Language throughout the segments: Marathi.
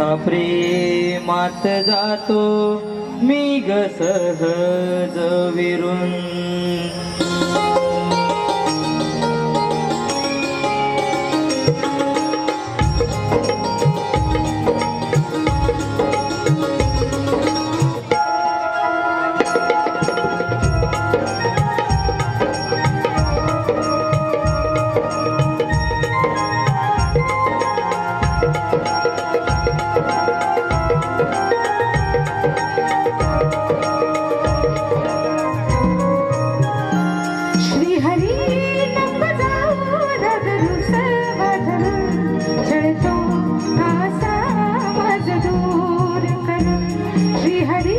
तुझ्या प्रेमात जातो मी ग विरून.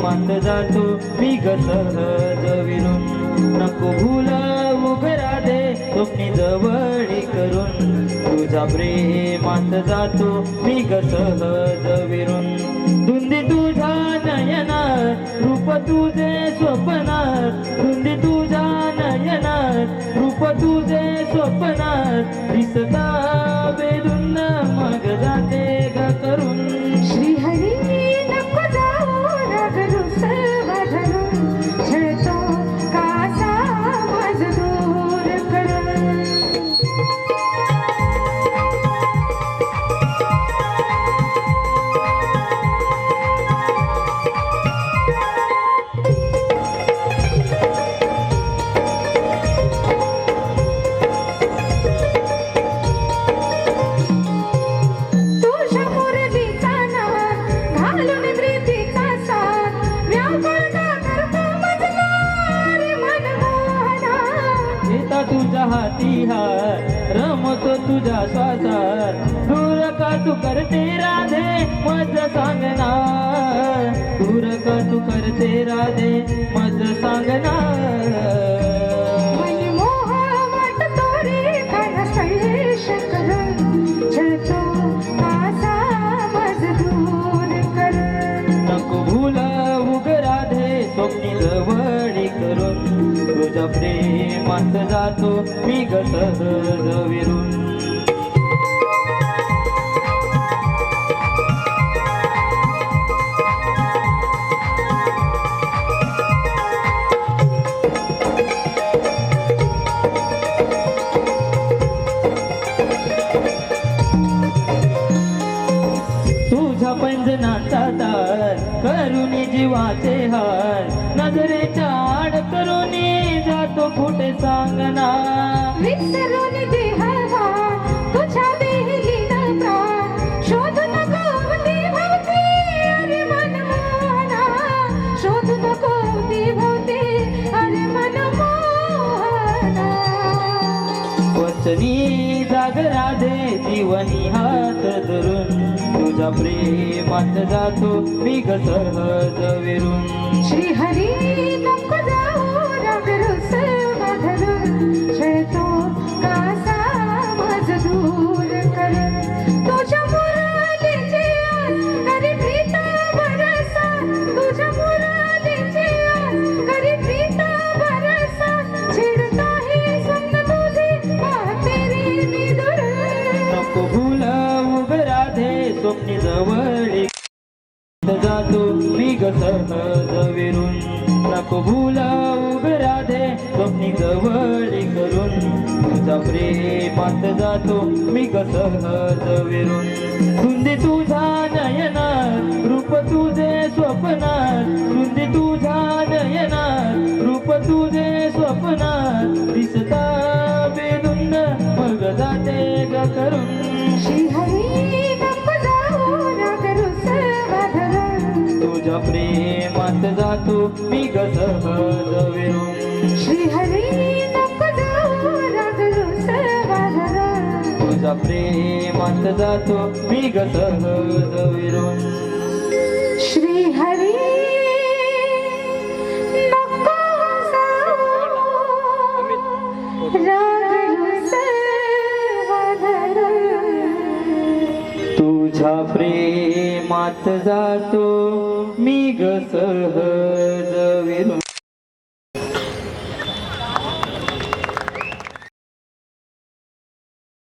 हरी मी करून प्रेमात जातो मी गसहज विरून. नको भूल उघडा दे स्वप्नी जवळ करून. तुझ्या प्रेमात जातो मी गसहज विरून. धुंदी तुझा नयनात रूप तुझे स्वप्नात. धुंदी तुझा नयनात रूप तुझे स्वप्नात. दिसता बेदुन्न मग जाते. तो तुझा तुझ्या श्वासात दूर का तू करते राधे मज सांगणार? दूर का तू करते राधे मज सांगणार? करून तुझ्या प्रेमात जातो मी ग विरून. पंजनाचा तार करुणी जीवाचे हार. नजरेच्या आड करुणी कुठे सांगना. विसरून दे तुझ्या शोधू नको अवती भवती अरे मनमोहना. शोधू नको अवती भवती अरे मनमोहना. वचनी जाग राधे जीवनी हात धरून. तुझ्या प्रेमात जातो मी ग सहज विरून. श्री हरी जवळ जातो मी ग विरून नको भूला उग दे स्वप्नी जवळ करून. तुझा प्रेमात जातो मी ग सहज विरून धुंदी तुझा नयनात रूप तुझे स्वप्नात. रुंदी तुझा नयनात रूप तुझे स्वप्नात. दिसता बेदुंद मग जाते ग करून. मी ग सहज विरून श्री हरी नको जाऊ रागलो सर्वाधर तुझ्या प्रेमात जातो मी ग सहज विरून श्री हरी जातो मी ग सहज विरून